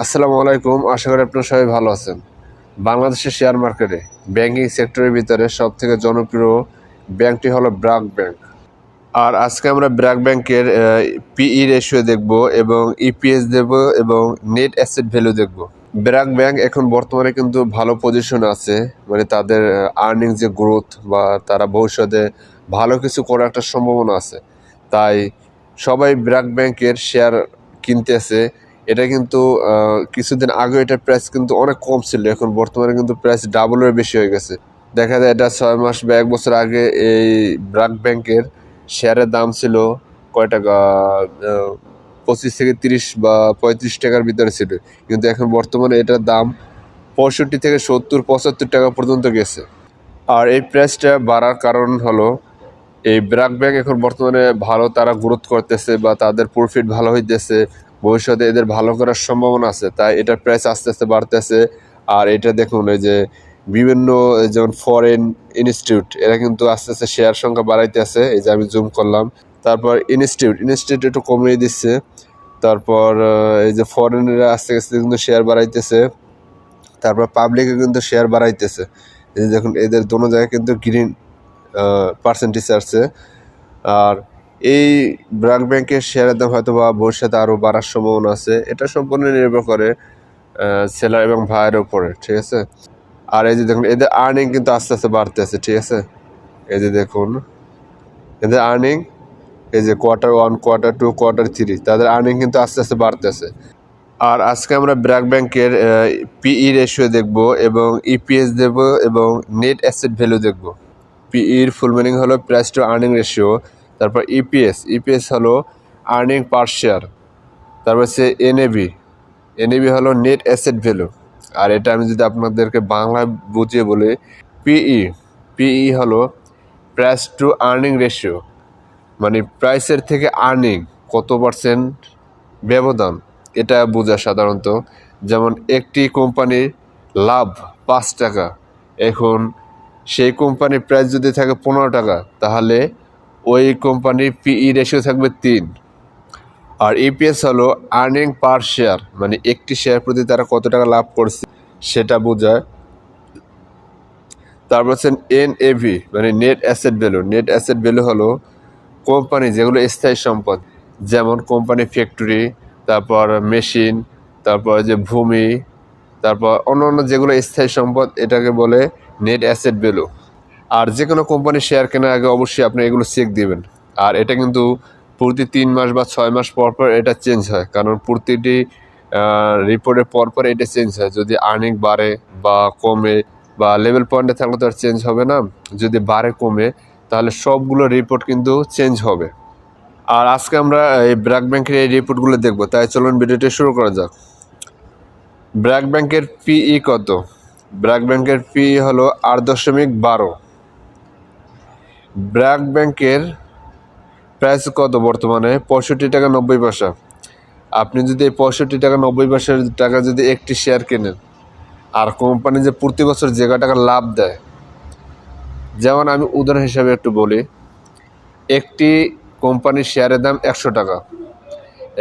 আসসালামু আলাইকুম, আশা করি আপনারা সবাই ভালো আছেন। বাংলাদেশের শেয়ার মার্কেটে ব্যাংকিং সেক্টরের ভিতরে সব থেকে জনপ্রিয় ব্যাংকটি হলো ব্র্যাক ব্যাংক আর আজকে আমরা ব্র্যাক ব্যাংকের পিই রেশিও দেখব এবং ইপিএস দেব এবং নেট অ্যাসেট ভ্যালু দেখব। ব্র্যাক ব্যাংক এখন বর্তমানে কিন্তু ভালো পজিশনে আছে মানে তাদের আর্নিং যে গ্রোথ বা তারা ভবিষ্যতে ভালো কিছু করার একটা সম্ভাবনা আছে। তাই সবাই ব্র্যাক ব্যাংকের শেয়ার কিনতেছে এটা কিন্তু কিছুদিন আগে এটার প্রাইস কিন্তু অনেক কম ছিল, এখন বর্তমানে কিন্তু প্রাইস ডাবলের বেশি হয়ে গেছে। দেখা যায় এটা ছয় মাস বা এক বছর আগে এই ব্র্যাক ব্যাংকের শেয়ারের দাম ছিল কয় টাকা পঁচিশ থেকে তিরিশ বা পঁয়ত্রিশ টাকার ভিতরে ছিল। কিন্তু এখন বর্তমানে এটার দাম পঁয়ষট্টি থেকে সত্তর, পঁচাত্তর টাকা পর্যন্ত গেছে। আর এই প্রাইসটা বাড়ার কারণ হলো, এই ব্র্যাক ব্যাংক এখন বর্তমানে ভালো তারা গ্রোথ করতেছে বা তাদের প্রফিট ভালো হইতেছে ভবিষ্যতে এদের ভালো করার সম্ভাবনা আছে, তাই এটার প্রাইস আস্তে আস্তে বাড়তেছে। আর এটা দেখুন, এই যে বিভিন্ন যেমন ফরেন ইনস্টিটিউট এরা কিন্তু আস্তে আস্তে শেয়ার সংখ্যা বাড়াইতেছে। এই যে আমি জুম করলাম। তারপর ইনস্টিটিউট ইনস্টিটিউট একটু কমিয়ে দিচ্ছে। তারপর এই যে ফরেনেরা আস্তে আস্তে কিন্তু শেয়ার বাড়াইতেছে। তারপর পাবলিকে কিন্তু শেয়ার বাড়াইতেছে। এই দেখুন, এদের দোনো জায়গায় কিন্তু গ্রিন পার্সেন্টেজ আসছে। আর এই ব্র্যাক ব্যাংকের শেয়ারের দাম হয়তো বা ভবিষ্যতে আরও বাড়ার সম্ভাবনা আছে। এটা সম্পূর্ণ নির্ভর করে সেলার এবং ভাইয়ের উপরে, ঠিক আছে? আর এই যে দেখুন, এদের আর্নিং কিন্তু আস্তে আস্তে বাড়তেছে ঠিক আছে? এই যে দেখুন, এদের আর্নিং এই যে quarter one quarter two quarter three তাদের আর্নিং কিন্তু আস্তে আস্তে বাড়তেছে আর আজকে আমরা ব্র্যাক ব্যাংকের পিই রেশিও দেখব এবং ইপিএস দেব এবং নেট অ্যাসেট ভ্যালু দেখব। পিইর ফুল মিনিং হলো প্রাইস টু আর্নিং রেশিও তারপর ইপিএস ইপিএস হলো আর্নিং পার শেয়ার তারপর হচ্ছে এনএবি এনএবি হলো নেট অ্যাসেট ভ্যালু আর এটা আমি যদি আপনাদেরকে বাংলায় বুঝিয়ে বলি পিই পিই হলো প্রাইস টু আর্নিং রেশিও মানে প্রাইসের থেকে আর্নিং কত পার্সেন্ট ব্যবধান, এটা বোঝা সাধারণত। যেমন একটি কোম্পানির লাভ পাঁচ টাকা, এখন সেই কোম্পানির প্রাইস যদি থাকে পনেরো টাকা, তাহলে ওই কোম্পানির পিই রেশিও থাকবে তিন। আর ইপিএস হলো আর্নিং পার শেয়ার মানে একটি শেয়ার প্রতি তারা কত টাকা লাভ করছে সেটা বোঝায়। তারপর হচ্ছে এনএভি মানে net asset value net asset value হলো কোম্পানি যেগুলো স্থায়ী সম্পদ, যেমন কোম্পানি ফ্যাক্টরি তারপর মেশিন তারপর যে ভূমি, তারপর অন্য অন্য যেগুলো স্থায়ী সম্পদ, এটাকে বলে নেট অ্যাসেট ভ্যালু আর যে কোনো কোম্পানির শেয়ার কেনার আগে অবশ্যই আপনি এগুলো চেক দিবেন। আর এটা কিন্তু প্রতি তিন মাস বা ছয় মাস পর পর এটা চেঞ্জ হয়। কারণ প্রতিটি রিপোর্টের পর পর এটা চেঞ্জ হয়। যদি আর্নিং বাড়ে বা কমে বা লেভেল পয়েন্টে থাকলে তো আর চেঞ্জ হবে না। যদি বাড়ে, কমে, তাহলে সবগুলো রিপোর্ট কিন্তু চেঞ্জ হবে। আর আজকে আমরা এই ব্র্যাক ব্যাংকের এই রিপোর্টগুলো দেখব। তাই চলুন ভিডিওটি শুরু করা যাক। ব্র্যাক ব্যাংকের পিই কত? ব্র্যাক ব্যাংকের পিই হলো আট দশমিক বারো। ব্র্যাক ব্যাংকের প্রাইস কত বর্তমানে? পঁয়ষট্টি টাকা নব্বই পয়সা। আপনি যদি এই পঁয়ষট্টি টাকা নব্বই পয়সার টাকা যদি একটি শেয়ার কেনেন, আর কোম্পানি যে প্রতি বছর কয় টাকা লাভ দেয়, যেমন আমি উদাহরণ হিসাবে একটু বলি, একটি কোম্পানির শেয়ারের দাম একশো টাকা।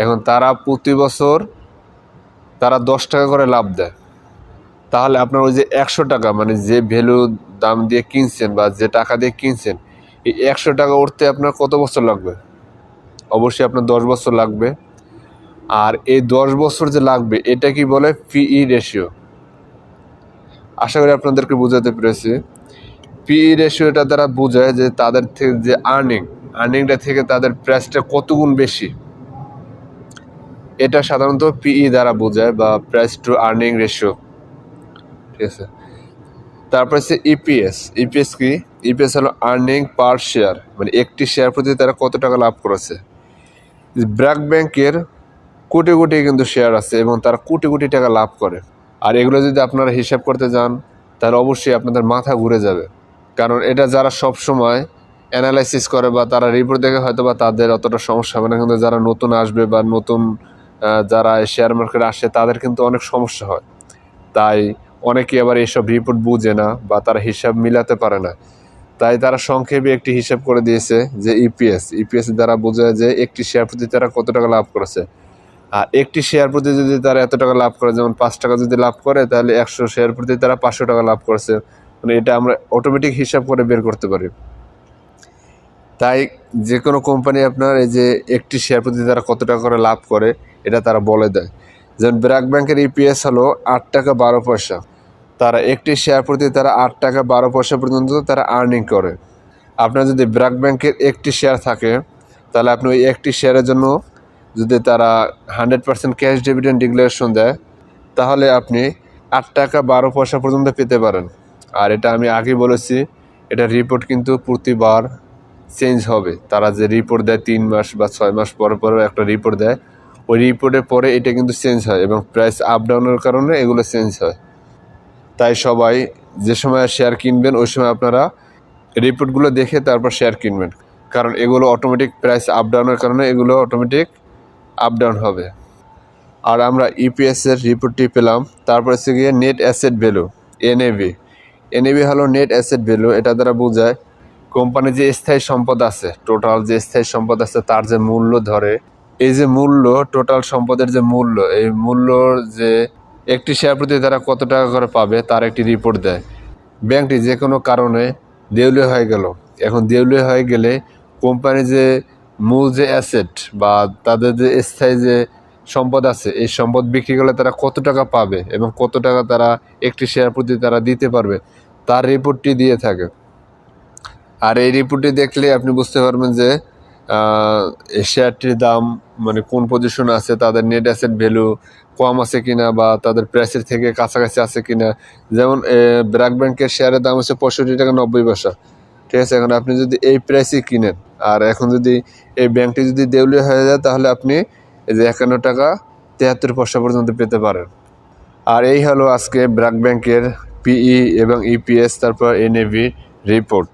এখন তারা প্রতি বছর তারা দশ টাকা করে লাভ দেয়। তাহলে আপনার ওই যে একশো টাকা মানে যে ভ্যালু দাম দিয়ে কিনছেন বা যে টাকা দিয়ে কিনছেন এই একশো টাকা উঠতে আপনার কত বছর লাগবে? অবশ্যই আপনার দশ বছর লাগবে। আর এই দশ বছর যে লাগবে, এটা কি বলে? পিই রেশিও আশা করি আপনাদেরকে বোঝাতে পেরেছি। পিই রেশিওটা দ্বারা বোঝায় যে তাদের থেকে যে আর্নিং আর্নিংটা থেকে তাদের প্রাইসটা কত গুণ বেশি। এটা সাধারণত পিই দ্বারা বোঝায় বা প্রাইস টু আর্নিং রেশিও ঠিক আছে? তারপর হচ্ছে ইপিএস ইপিএস কি? ইপিএস হলো আর্নিং পার শেয়ার মানে একটি শেয়ার প্রতি তারা কত টাকা লাভ করেছে। ব্র্যাক ব্যাংকের কোটি কোটি কিন্তু শেয়ার আছে এবং তারা কোটি কোটি টাকা লাভ করে। আর এগুলো যদি আপনারা হিসাব করতে যান, তাহলে অবশ্যই আপনাদের মাথা ঘুরে যাবে। কারণ এটা যারা সব সময় অ্যানালাইসিস করে বা তারা রিপোর্ট দেখে হয়তো বা তাদের অতটা সমস্যা হবে না। কিন্তু যারা নতুন আসবে বা নতুন যারা শেয়ার মার্কেটে আসে, তাদের কিন্তু অনেক সমস্যা হয়। তাই অনেকে আবার এইসব রিপোর্ট বুঝে না বা তারা হিসাব মিলাতে পারে না। তাই তারা সংক্ষেপে একটি হিসাব করে দিয়েছে যে ইপিএস ইপিএস দ্বারা বোঝায় যে একটি শেয়ার প্রতি তারা কত টাকা লাভ করেছে। আর একটি শেয়ার প্রতি যদি তারা এত টাকা লাভ করে, যেমন পাঁচ টাকা যদি লাভ করে, তাহলে একশো শেয়ার প্রতি তারা পাঁচশো টাকা লাভ করছে। মানে এটা আমরা অটোমেটিক হিসাব করে বের করতে পারি। তাই যে কোনো কোম্পানি আপনার এই যে একটি শেয়ার প্রতি তারা কত টাকা করে লাভ করে, এটা তারা বলে দেয়। যেমন ব্র্যাক ব্যাংকের ইপিএস হলো আট টাকা বারো পয়সা। তারা একটি শেয়ার প্রতি তারা আট টাকা বারো পয়সা পর্যন্ত তারা আর্নিং করে। আপনার যদি ব্র্যাক ব্যাংকের একটি শেয়ার থাকে, তাহলে আপনি ওই একটি শেয়ারের জন্য যদি তারা hundred percent cash dividend declaration দেয়, তাহলে আপনি আট টাকা বারো পয়সা পর্যন্ত পেতে পারেন। আর এটা আমি আগে বলেছি, এটা রিপোর্ট কিন্তু প্রতিবার চেঞ্জ হবে। তারা যে রিপোর্ট দেয় তিন মাস বা ছয় মাস পর পর একটা রিপোর্ট দেয়, ওই রিপোর্টের পরে এটা কিন্তু চেঞ্জ হয় এবং প্রাইস আপ ডাউনের কারণে এগুলো চেঞ্জ হয়। তাই সবাই যে সময় শেয়ার কিনবেন, ওই সময় আপনারা রিপোর্টগুলো দেখে তারপর শেয়ার কিনবেন। কারণ এগুলো অটোমেটিক প্রাইস আপ ডাউনের কারণে এগুলো অটোমেটিক আপ ডাউন হবে। আর আমরা ইপিএস এর রিপোর্টটি পেলাম। তারপর হচ্ছে গিয়ে net asset value NAV NAV হলো নেট অ্যাসেট ভ্যালু এটা দ্বারা বোঝায় কোম্পানির যে স্থায়ী সম্পদ আছে টোটাল যে স্থায়ী সম্পদ আছে, তার যে মূল্য ধরে। এই যে মূল্য টোটাল সম্পদের যে মূল্য, এই মূল্যর যে একটি শেয়ার প্রতি তারা কত টাকা করে পাবে, তার একটি রিপোর্ট দেয়। ব্যাংকটি যে কোনো কারণে দেউলিয়া হয়ে গেল। এখন দেউলিয়া হয়ে গেলে কোম্পানি যে মূল যে অ্যাসেট বা তাদের যে স্থায়ী যে সম্পদ আছে, এই সম্পদ বিক্রি করলে তারা কত টাকা পাবে এবং কত টাকা তারা একটি শেয়ার প্রতি তারা দিতে পারবে, তার রিপোর্টটি দিয়ে থাকে। আর এই রিপোর্টটি দেখলে আপনি বুঝতে পারবেন যে শেয়ারটির দাম মানে কোন পজিশন আছে, তাদের নেট অ্যাসেট ভ্যালু কম আছে কিনা বা তাদের প্রাইসের থেকে কাছাকাছি আছে কিনা। যেমন ব্র্যাক ব্যাংকের শেয়ারের দাম হচ্ছে পঁয়ষট্টি টাকা নব্বই পয়সা। ঠিক আছে, এখন আপনি যদি এই প্রাইসই কিনেন, আর এখন যদি এই ব্যাংকটি যদি দেউলিয়া হয়ে যায়, তাহলে আপনি এই যে একান্ন টাকা তেহাত্তর পয়সা পর্যন্ত পেতে পারেন। আর এই হলো আজকে ব্র্যাক ব্যাংকের পিই এবং ইপিএস তারপর এনএভি রিপোর্ট